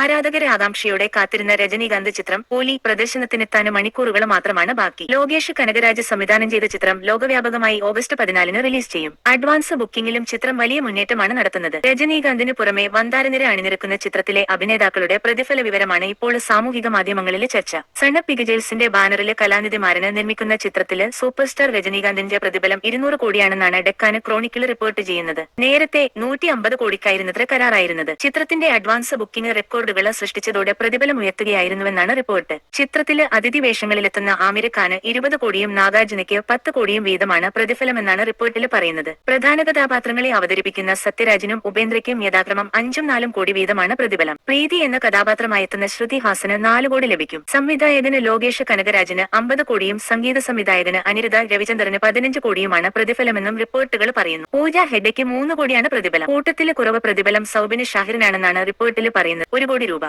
ആരാധകരെ ആകാംക്ഷയോടെ കാത്തിരുന്ന രജനീകാന്ത് ചിത്രം പോലി പ്രദർശനത്തിനെത്താൻ മണിക്കൂറുകൾ മാത്രമാണ് ബാക്കി. ലോകേഷ് കനകരാജ് സംവിധാനം ചെയ്ത ചിത്രം ലോകവ്യാപകമായി ഓഗസ്റ്റ് പതിനാലിന് റിലീസ് ചെയ്യും. അഡ്വാൻസ് ബുക്കിംഗിലും ചിത്രം വലിയ മുന്നേറ്റമാണ് നടത്തുന്നത്. രജനീകാന്തിന് പുറമെ വന്താരനിര അണിനിരക്കുന്ന ചിത്രത്തിലെ അഭിനേതാക്കളുടെ പ്രതിഫല വിവരമാണ് ഇപ്പോൾ സാമൂഹിക മാധ്യമങ്ങളിലെ ചർച്ച. സണ്ണ പിഗജേഴ്സിന്റെ ബാനറിലെ കലാനിധിമാരന് നിർമ്മിക്കുന്ന ചിത്രത്തിൽ സൂപ്പർസ്റ്റാർ രജനീകാന്തിന്റെ പ്രതിഫലം ഇരുന്നൂറ് കോടിയാണെന്നാണ് ഡെക്കാന് ക്രോണിക്കിൾ റിപ്പോർട്ട് ചെയ്യുന്നത്. നേരത്തെ നൂറ്റി അമ്പത് കോടിക്കായിരുന്നത്ര കരാറായിരുന്നത്. ചിത്രത്തിന്റെ അഡ്വാൻസ് ബുക്കിംഗ് റെക്കോർഡുകൾ സൃഷ്ടിച്ചതോടെ പ്രതിഫലം ഉയർത്തുകയായിരുന്നുവെന്നാണ് റിപ്പോർട്ട്. ചിത്രത്തിലെ അതിഥി വേഷങ്ങളിലെത്തുന്ന ആമിർ ഖാന് ഇരുപത് കോടിയും നാഗാർജുനയ്ക്ക് പത്ത് കോടിയും വീതമാണ് പ്രതിഫലമെന്നാണ് റിപ്പോർട്ടിൽ പറയുന്നത്. പ്രധാന കഥാപാത്രങ്ങളെ അവതരിപ്പിക്കുന്ന സത്യരാജിനും ഉപേന്ദ്രയ്ക്കും യഥാക്രമം അഞ്ചും നാലും കോടി വീതമാണ് പ്രതിഫലം. പ്രീതി എന്ന കഥാപാത്രമായെത്തുന്ന ശ്രുതി ഹാസന് നാല് കോടി ലഭിക്കും. സംവിധായകന് ലോകേഷ് കനകരാജിന് അമ്പത് കോടിയും സംഗീത സംവിധായകന് അനിരുദ്ധ രവിചന്ദ്രന് പതിനഞ്ച് കോടിയുമാണ് പ്രതിഫലമെന്നും റിപ്പോർട്ടുകൾ പറയുന്നു. പൂജ ഹെഡയ്ക്ക് മൂന്ന് കോടിയാണ് പ്രതിഫലം. കൂട്ടത്തിലെ കുറവ് പ്രതിഫലം സൗബിന് ഷാഹിറിനാണെന്നാണ് റിപ്പോർട്ടിൽ പറയുന്നത്. ഒരു കോടി രൂപ